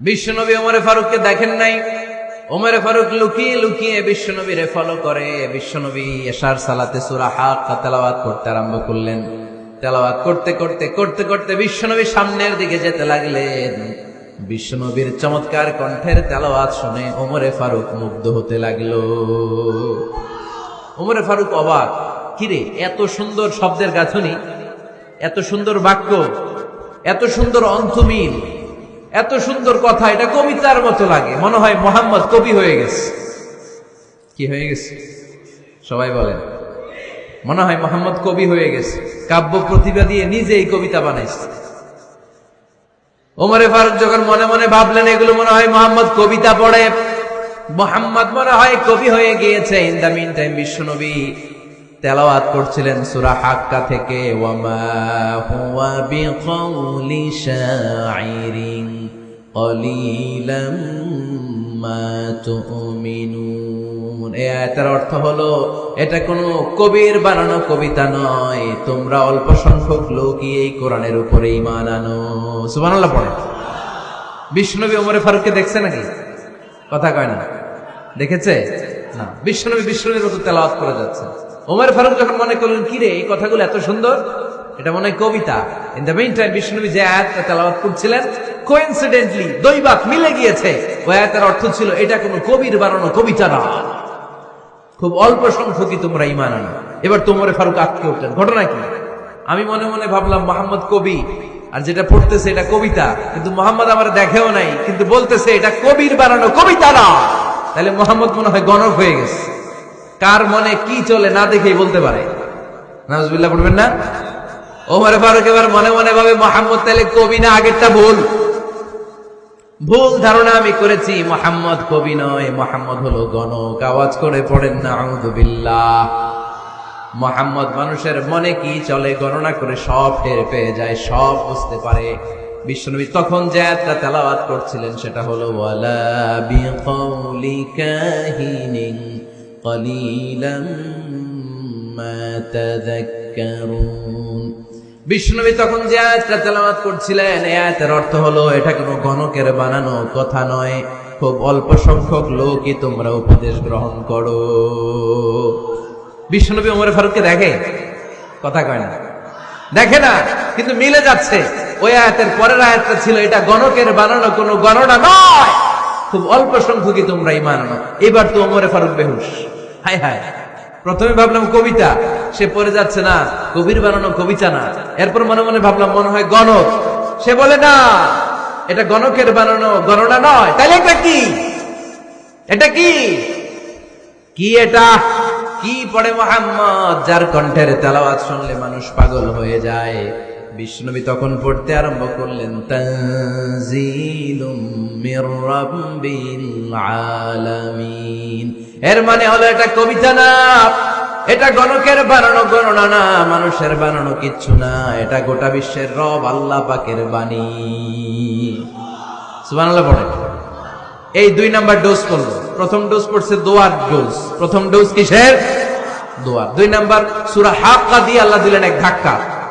বিশ্বনবী ওমরে ফারুককে দেখেন নাই। ওমরে ফারুক লুকিয়ে লুকিয়ে বিশ্বনবীরে ফলো করে। বিশ্বনবী এশার সালাতে সুরা হাক তেলাওয়াত করতে আরম্ভ করলেন। তেলাওয়াত করতে করতে করতে করতে বিশ্বনবী সামনের দিকে যেতে লাগলেন। বিশ্বনবীর চমৎকার কণ্ঠের তেলাওয়াত শুনে ওমরে ফারুক মুগ্ধ হতে লাগল। ওমরে ফারুক অবাক, কিরে, এত সুন্দর শব্দের গাঁথনি, এত সুন্দর বাক্য, এত সুন্দর অন্তমিল এত সুন্দর কথা, এটা কবিতার মতো লাগে। মনে হয় মোহাম্মদ কবি হয়ে গেছে। কি হয়ে গেছে? সবাই বলেন। মনে হয় মোহাম্মদ কবি হয়ে গেছে। কাব্য প্রতিভা দিয়ে নিজেই কবিতা বানাইছে। ওমরে ফারুক যখন মনে মনে ভাবলেন, এগুলো মনে হয় মোহাম্মদ কবিতা পড়ে। মোহাম্মদ মনে হয় কবি হয়ে গিয়েছে। ইন দ্য মিন টাইম বিশ্বনবী তেলাওয়াত করছিলেন সূরা হাক্কা থেকে, ওয়ামা হুয়া বিকাউলি শাইরিন অর্থ হলো, এটা কোনো কবির বানানো কবিতা নয়, তোমরা অল্প সংখ্যক লোকই এই কোরআনের উপরে ঈমান আনো। পড়ে। বিষ্ণুনবী ওমরে ফারুককে দেখছে নাকি? কথা কয় না। দেখেছে? না। বিশ্বনবী বিশ্বনবীর মতো তেলাওয়াত করে যাচ্ছে। ওমর ফারুক যখন মনে করলেন কি রে এই কথাগুলো এত সুন্দর? এটা মনে হয় কবিতা। ইন দ্য মেইন টাইম বিশ্বনবী যে আয়াতটা তেলাওয়াত করছিলেন কোইন্সিডেন্টলি দৈবাক মিলে গিয়েছে। ওই আয়াতের অর্থ ছিল, এটা কোনো কবির বানানো কবিতা না। খুব অল্প সংখ্যকই তোমরা ইমান আনো। এবার তোমরে ফারুক আটকে উঠলেন। ঘটনা কি? আমি মনে মনে ভাবলাম, মোহাম্মদ কবি, আর যেটা পড়তেছে এটা কবিতা। কিন্তু মোহাম্মদ আমার দেখেও নাই, কিন্তু বলতেছে, এটা কবির বানানো কবিতা না। তাহলে মোহাম্মদ মনে হয় গণক হয়ে গেছে। কার মনে কি চলে না দেখেই বলতে পারে। নাজবিল্লাহ পড়বেন না? ওমরে ফারুক এবার মনে মনে ভাবে, মোহাম্মদ, তাহলে কবি না আগেরটা ভুল? ভুল ধারণা আমি করেছি, মোহাম্মদ কবি নয়, মোহাম্মদ হলো গণক। আওয়াজ করে পড়েন না আউদুবিল্লাহ মোহাম্মদ মানুষের মনে কি চলে, গণনা করে সব টের পেয়ে যায়, সব বুঝতে পারে। বিশ্বনবী তখন যে একটা তেলাওয়াত করছিলেন, সেটা হলো, ওয়ালা বিকাউলি কাহিনিন قليلا ما تذكرون বিষ্ণুনবী তখন যে আয়াতটা তেলাওয়াত করছিলেন এই আয়াতের অর্থ হলো এটা কোনো গণকের বানানো কথা নয় খুব অল্প সংখ্যক লোকই তোমরা উপদেশ গ্রহণ করো বিষ্ণুনবী ওমরে ফারুককে দেখে কথা কয় না দেখে না কিন্তু মিলে যাচ্ছে ওই আয়াতের পরের আয়াতটা ছিল এটা গণকের বানানো কোনো গণনা নয় খুব অল্প সংখ্যকই তোমরা ইমান আনো। এবার তো ওমরে ফারুক বেহুশ। হাই হাই প্রথমে ভাবলাম কবিতা। সে পড়ে যাচ্ছে না। কবির বানানো কবিতা না। এরপর মনে মনে ভাবলাম, মনে হয় গণক। সে বলে, না, এটা গণকের বানানো গণনা নয়। তাহলে এটা কি? এটা কি? কি এটা? কি পড়ে মোহাম্মদ, যার কণ্ঠের তেলাওয়াত শুনলে মানুষ পাগল হয়ে যায়? বিষ্ণুবী তখন পড়তে আরম্ভ করলেন আলামিন। এর মানে হলো এটা কবিতা না, এটা গণকের বানানো গণনা না, মানুষের বানানো কিচ্ছু না, এটা গোটা বিশ্বের রব আল্লাহ পাকের বাণী। পড়ে এই দুই নাম্বার ডোজ করল প্রথম ডোজ পড়ছে দোয়ার ডোজ। প্রথম ডোজ কিসের? দোয়ার। দুই নাম্বার সুরা হাক্কা দিয়ে আল্লাহ দিলেন এক ধাক্কা।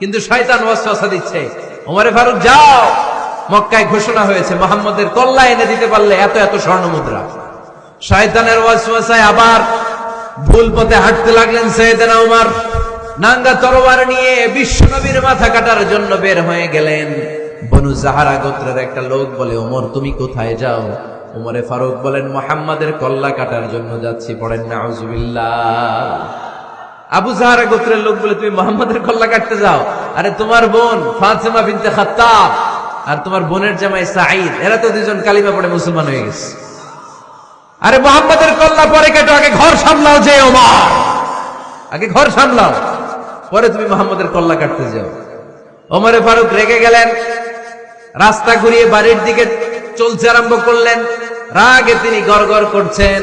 কিন্তু শয়তান ওয়াসওয়াসা দিচ্ছে। ওমরে ফারুক, যাও। মক্কায় ঘোষণা হয়েছে, মোহাম্মদের কল্লা এনে দিতে পারলে এত এত স্বর্ণ মুদ্রা। শয়তানের ওয়াসওয়াসায় আবার ভুল পথে হাঁটতে লাগলেন সৈয়দনা উমার। নাঙ্গা তরোয়ার নিয়ে বিশ্বনবীর মাথা কাটার জন্য বের হয়ে গেলেন। বনু জাহারা গোত্রের একটা লোক বলে, ওমর, তুমি কোথায় যাও? ওমরে ফারুক বলেন, মোহাম্মদের কল্লা কাটার জন্য যাচ্ছি, পড়েন নাউজুবিল্লাহ আবু জাহারা গোত্রের লোক বলে তুমি মোহাম্মদের কল্লা কাটতে যাও। আরে তোমার বোন ফাতেমা বিনতে খাত্তাব আর তোমার বোনের জামাই সাঈদ, এরা তো দুজন কালিমা পড়ে মুসলমান হয়ে গেছে। আরে মোহাম্মদের কল্লা পরে কেটো, আগে ঘর সামলাও যে ওমর। আগে ঘর সামলাও, পরে তুমি মোহাম্মদের কল্লা কাটতে যাও। ওমরে ফারুক রেগে গেলেন, রাস্তা ঘুরিয়ে বাড়ির দিকে চলতে আরম্ভ করলেন। রাগে তিনি গড়গড় করছেন।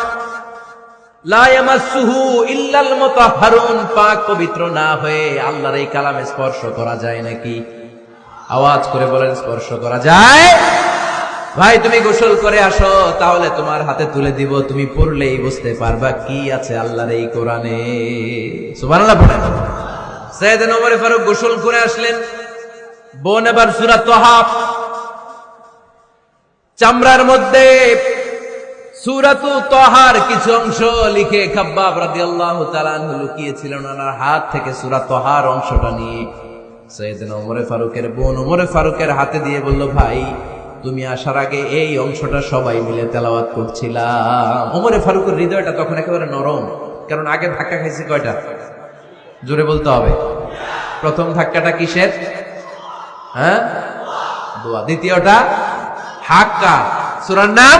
বুঝতে পারবা কি আছে আল্লাহর এই কোরআনে। সুবহানাল্লাহ ফারুক গোসল করে আসলেন। বোন এবার সূরা চামড়ার মধ্যে সুরাতু তহার কিছু অংশ লিখে খাব্বাব রাদিয়াল্লাহু তাআলা লুকিয়েছিলেন ওনার হাত থেকে সূরা তহার অংশটা নিয়ে। সৈয়দনা ওমরে ফারুকের বোন ওমরে ফারুকের হাতে দিয়ে বলল, ভাই, তুমি আসার আগে এই অংশটা সবাই মিলে তেলাওয়াত করছিলাম। ওমরে ফারুকের হৃদয়টা তখন একেবারে নরম, কারণ আগে ধাক্কা খাইছে কয়টা? জোরে বলতে হবে। প্রথম ধাক্কাটা কিসের? হ্যাঁ? দোয়া। দ্বিতীয়টা হাক্কা সুরার নাম?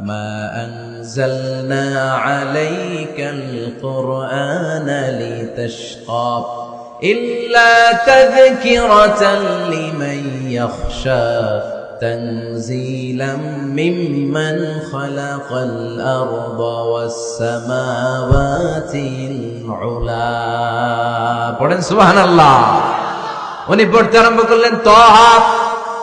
মা أنزلنا عليك القرآن لتشقى إلا تذكرة لمن يخشى تنزيلا ممن خلق الأرض والسماوات العلا পড়েন সুবহান আল্লাহ উনি পড়তে আরম্ভ করলেন তহা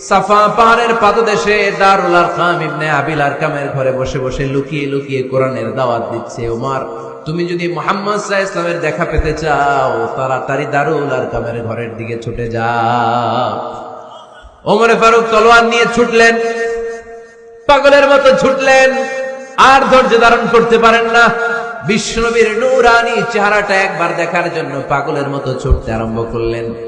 সাফা পাহাড়ের পাদদেশে দারুল আরকাম ইবনে আবিল আরকামের ঘরে বসে বসে লুকিয়ে লুকিয়ে কোরআনের দাওয়াত দিচ্ছে ওমার। তুমি যদি মোহাম্মদ সাহা ইসলামের দেখা পেতে চাও, তাড়াতাড়ি দারুল আরকামের ঘরের দিকে ছুটে যা। ওমরে ফারুক তলোয়ার নিয়ে ছুটলেন। পাগলের মতো ছুটলেন। আর ধৈর্য ধারণ করতে পারেন না। বিষ্ণবীর নূরানি চেহারাটা একবার দেখার জন্য পাগলের মতো ছুটতে আরম্ভ করলেন।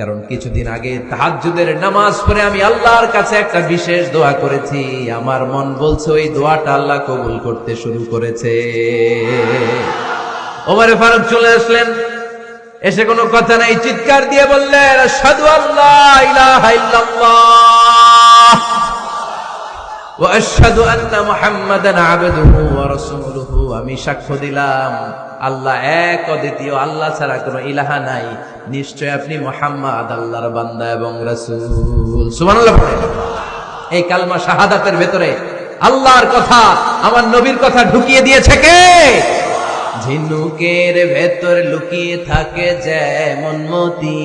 কারণ কিছুদিন আগে তাহাজ্জুদের নামাজ পড়ে আমি আল্লাহর কাছে একটা বিশেষ দোয়া করেছি। আমার মন বলছে, ওই দোয়াটা আল্লাহ কবুল করতে শুরু করেছে। ওমারে ফারুক চলে আসলেন। এসে কোনো কথা নাই, চিৎকার দিয়ে বললেন সাধু আল্লাহ আমি সাক্ষ্য দিলাম আল্লাহ এক অদ্বিতীয়, আল্লাহ ছাড়া কোনো ইলাহা নাই। নিশ্চয় আপনি মোহাম্মদ, আল্লাহর বান্দা এবং রাসূল। এই কালমা শাহাদাতের ভেতরে আল্লাহর কথা, আমার নবীর কথা ঢুকিয়ে দিয়েছে কে? ঝিনুকের ভেতর লুকিয়ে থাকে যেমন মতি।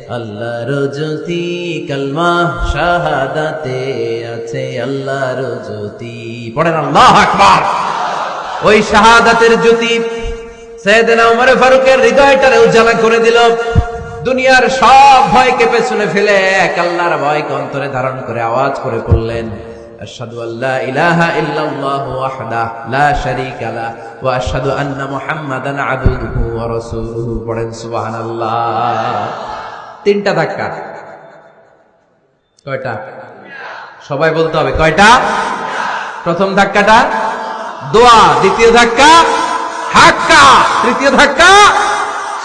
আল্লাহর জ্যোতি, কালমা শাহাদাতে আছে আল্লাহর জ্যোতি। পড়েন আল্লাহ আকবার। ওই শাহাদাতের জ্যোতি সৈয়দনা ওমর ফারুকের হৃদয়টারে উজ্জ্বলা করে দিল। দুনিয়ার সব ভয়কে পেছনে ফেলে এক আল্লাহর ভয়কে অন্তরে ধারণ করে আওয়াজ করে পড়লেন আশহাদু আল্লা ইলাহা ইল্লাল্লাহু ওয়াহদা লা শারীকা লা ওয়া আশহাদু আন্না মুহাম্মাদান আবদুহু ওয়া রাসূলুহু। পড়েন সুবহানাল্লাহ। তিনটা ধাক্কা কয়টা? সবাই বলতে হবে, কয়টা? প্রথম ধাক্কাটা, দোয়া, দ্বিতীয় ধাক্কা হাক্কা তৃতীয় ধাক্কা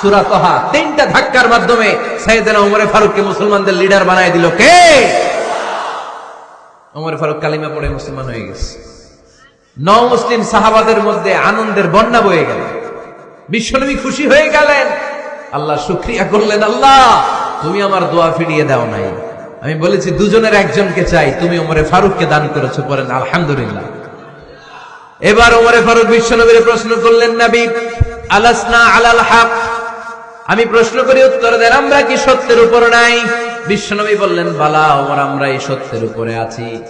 সুরাতহা তিনটা ধাক্কার মাধ্যমে সাইয়েদনা উমরে ফারুককে মুসলমানদের লিডার বানায় দিল কে? ওমর ফারুক কালিমা পড়ে মুসলমান হয়ে গেছে। ন মুসলিম সাহাবাদের মধ্যে আনন্দের বন্যা বয়ে গেল। বিশ্বনবী খুশি হয়ে গেলেন। আল্লাহ শুক্রিয়া করলেন, আল্লাহ। তুমি আমার দোয়া ফিরিয়ে দাও নাই। আমি বলেছি, দুজনের একজনকে চাই। তুমি ওমরে ফারুককে দান করেছ পড়েন আলহামদুলিল্লাহ। এবার ওমরে ফারুক বিশ্বনবীর প্রশ্ন করলেন, নবী, আলাসনা আলাল হক? আমি প্রশ্ন করি, উত্তর দেন, আমরা কি সত্যের উপর নাই? বিশ্বনবী বললেন, বালা, ওমর, আমরা এই সত্যের উপরে আছি।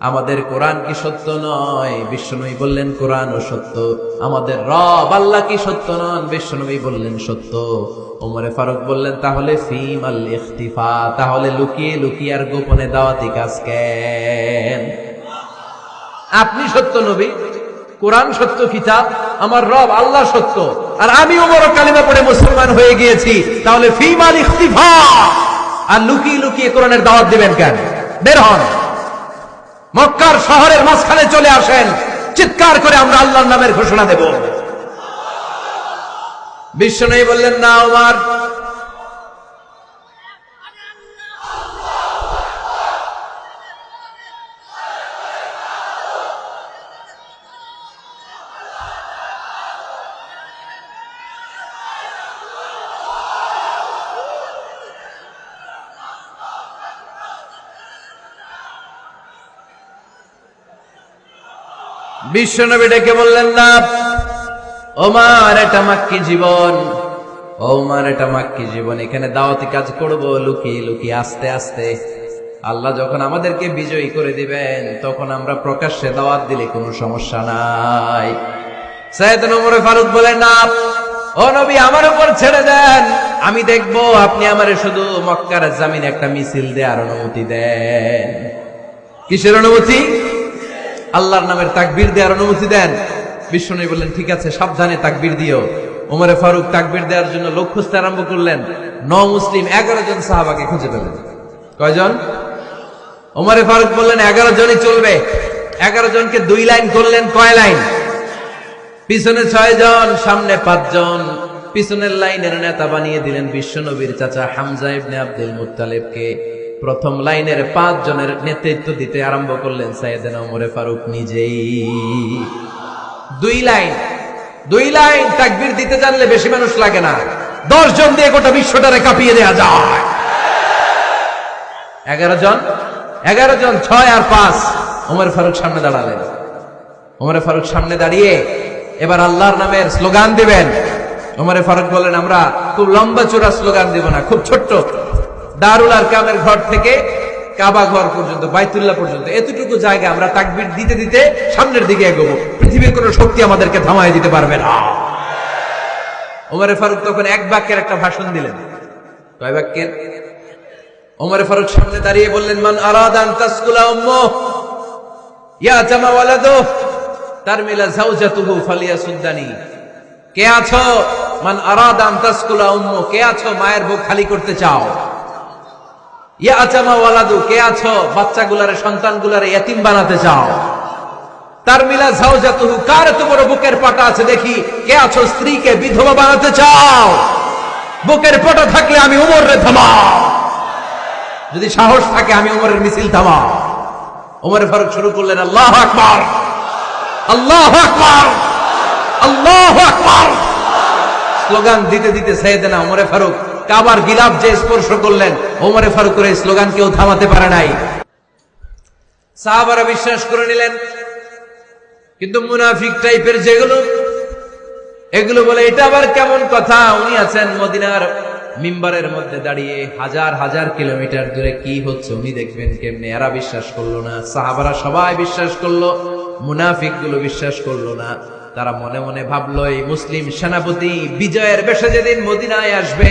আমাদের কোরআন কি সত্য নয়? বিশ্বনবী বললেন কোরআন ও সত্য। আমাদের রব, আল্লাহ কি সত্য নন? বিশ্বনবী বললেন, সত্য। ওমরে ফারুক বললেন, তাহলে ফিম আল ইখতিফা, তাহলে লুকিয়ে লুকিয়ে আর গোপনে দাওয়াতি কাজ কেন? আপনি সত্য নবী, কোরআন সত্য, কিতাব, আমার রব আল্লাহ সত্য, আর আমি ওমর কালিমা পড়ে মুসলমান হয়ে গিয়েছি, তাহলে ফিমাল ইখতিফা। আর লুকিয়ে লুকিয়ে কোরআনের দাওয়াত দিবেন কেন? বের হন। মক্কার শহরের মাঝখানে চলে আসেন, চিৎকার করে আমরা আল্লাহর নামের ঘোষণা দেব। বিশ্ব নেই বললেন না আমার বিশ্বনবী ডেকে বললেন না। ওমার, এটা মাক্কি জীবন। ওমার, এটা মাক্কি জীবন। এখানে দাওয়াতি কাজ করব, লুকিয়ে লুকিয়ে, আস্তে আস্তে। আল্লাহ যখন আমাদেরকে বিজয়ী করে দিবেন, তখন আমরা প্রকাশ্যে দাওয়াত দিলে কোনো সমস্যা নাই। সৈয়দ নমরে ফারুক বলেন, না, ও নবী, আমার উপর ছেড়ে দেন। আমি দেখব আপনি আমারে শুধু মক্কার জামিন একটা মিছিল দেওয়ার অনুমতি দেন। কিসের অনুমতি? আল্লাহর নামের তাকবীর দেওয়ার অনুমতি দেন। বিষ্ণু বললেন, ঠিক আছে, সাবধানে তাকবির দিও। ওমরে ফারুক তাকবির দেওয়ার জন্য লোক খুঁজতে আরম্ভ করলেন। ন মুসলিম এগারো জন সাহাবাকে খুঁজে পেলেন। কয়জন? ওমরে ফারুক বললেন, এগারো জনই চলবে। এগারো জনকে দুই লাইন করলেন, কয় লাইন? পিছনে ছয় জন, সামনে পাঁচজন পিছনের লাইনের নেতা বানিয়ে দিলেন বিশ্বনবীর চাচা হামজা ইবনে আব্দুল মুত্তালিবকে। প্রথম লাইনের পাঁচ জনের নেতৃত্ব দিতে আরম্ভ করলেন সাইয়েদেন ওমরে ফারুক নিজেই। দুই লাইন। দুই লাইন তাকবীর দিতে জানলে বেশি মানুষ লাগে না। দশ জন দিয়ে গোটা বিশ্বটারে কাঁপিয়ে দেওয়া যায়। এগারো জন? এগারো জন, ছয় আর পাঁচ। ওমর ফারুক সামনে দাঁড়ালেন। ওমরে ফারুক সামনে দাঁড়িয়ে এবার আল্লাহর নামের স্লোগান দিবেন। ওমরে ফারুক বলেন, আমরা খুব লম্বা চূড়া স্লোগান দিব না, খুব ছোট্ট। দারুল আর কামের ঘর থেকে কাবা ঘর পর্যন্ত, বাইতুল্লাহ পর্যন্ত, এতটুকু জায়গা আমরা তাকবির দিতে দিতে সামনের দিকে এগোবো। পৃথিবীর কোনো শক্তি আমাদেরকে থামায় দিতে পারবে না। ওমরে ফারুক তখন এক বাক্যের একটা ভাষণ দিলেন। কয় বাক্যের? ওমরে ফারুক সামনে দাঁড়িয়ে বললেন, মান আরাদান তাসকুলা উম্মু, ইয়া জামা ওয়ালাদু তারমিলা জাওজাতুহু ফালিয়া সুদ্দানি কে আছো? মান আরাদান তাসকুলা উম্মু, কে আছো মায়ের বুক খালি করতে চাও? ইয়া আচামা এতিম বানাতে চাও। তার মিলা কার বুকের পাটা আছে দেখি? কে আছো? স্ত্রীকে, বিধবা বানাতে চাও? বুকের পাটা থাকলে আমি উমর যদি সাহস থাকে, আমি উমরের মিছিল থামাও। উমর ফারুক শুরু করলেন, আল্লাহ আকবার। আল্লাহ আকবার। আল্লাহ আকবার। স্লোগান দিতে দিতে সৈয়দনা উমরে ফারুক কাবার গিলাফ যে স্পর্শ করলেন, ওমরে ফারুকের স্লোগান কেউ থামাতে পারে নাই। সাহাবারা বিশ্বাস করে নিলেন, কিন্তু মুনাফিক টাইপের যেগুলো, এগুলো বলে, এটা আবার কেমন কথা? উনি আছেন মদিনার মিম্বারের মধ্যে দাঁড়িয়ে হাজার হাজার কিলোমিটার দূরে কি হচ্ছে উনি দেখবেন কেমনে? এরা বিশ্বাস করল না। সাহাবারা সবাই বিশ্বাস করল মুনাফিকগুলো বিশ্বাস করল না। তারা মনে মনে ভাবলো, এই মুসলিম সেনাপতি বিজয়ের বেশে যেদিন মদিনায় আসবে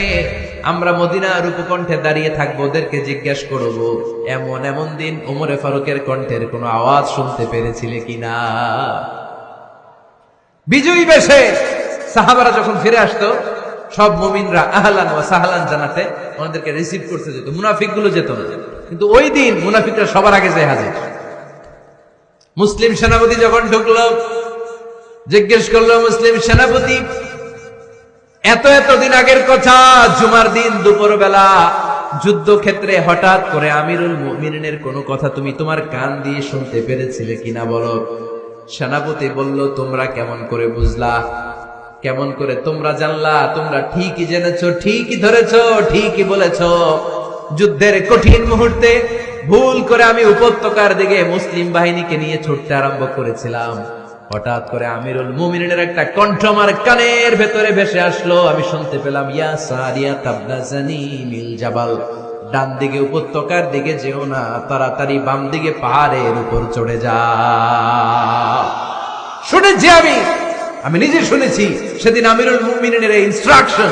আমরা মদিনার উপকণ্ঠে দাঁড়িয়ে থাকব, ওদেরকে জিজ্ঞেস করব, এমন এমন দিন ওমরে ফারুকের কণ্ঠের কোনো আওয়াজ শুনতে পেরেছিলে কিনা বিজয়ী বেশে সাহাবারা যখন ফিরে আসতো, সব মুমিনরা আহলান ও সাহালান জানাতে ওনাদেরকে রিসিভ করতে যেত মুনাফিকগুলো যেত না। কিন্তু ওই দিন মুনাফিকরা সবার আগে যায় হাজির। মুসলিম সেনাপতি যখন ঢুকলো, জিজ্ঞেস করল, মুসলিম সেনাপতি এত এত দিন আগের কথা, জুমার দিন দুপুর বেলা যুদ্ধক্ষেত্রে হঠাৎ করে আমিরুল মুমিনের কোনো কথা তুমি তোমার কান দিয়ে শুনতে পেরেছিলে কিনা বলো? সেনাপতি বলল, তোমরা কেমন করে বুঝলা? কেমন করে তোমরা জানলা? তোমরা ঠিকই জেনেছো, ঠিকই ধরেছো, ঠিকই বলেছ। যুদ্ধের কঠিন মুহূর্তে ভুল করে আমি উপত্যকার দিকে মুসলিম বাহিনীকে নিয়ে ছুটতে আরম্ভ করেছিলাম। হঠাৎ করে আমিরুল মুমিনের একটা কণ্ঠ আমার কানের ভেতরে ভেসে আসলো। আমি শুনতে পেলাম, ইয়া সারিয়া তাবনাজানি মিল জাবাল। ডান দিকে উপত্যকার দিকে যেও না, তাড়াতাড়ি বাম দিকে পাহাড়ের উপর চড়ে যা। শুনেছি আমি আমি নিজে শুনেছি, সেদিন আমিরুল মুমিনের এই ইনস্ট্রাকশন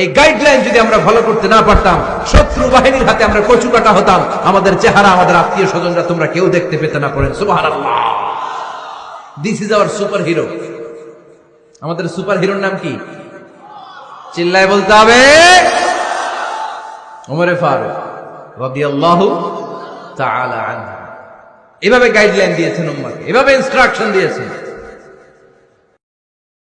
এই গাইডলাইন যদি আমরা ফলো করতে না পারতাম, শত্রু বাহিনীর হাতে আমরা কচু কাটা হতাম, আমাদের চেহারা, আমাদের আত্মীয় স্বজনরা তোমরা কেউ দেখতে পেতে না পড়েন। সুবহানাল্লাহ। This is our super hero আমাদের সুপার হিরোর নাম কি? চিল্লায় বলতে হবে। ওমরে ফারুক রাদিয়াল্লাহু তাআলা আনহু। এভাবে গাইডলাইন দিয়েছেন উম্মাকে, এভাবে ইনস্ট্রাকশন দিয়েছেন।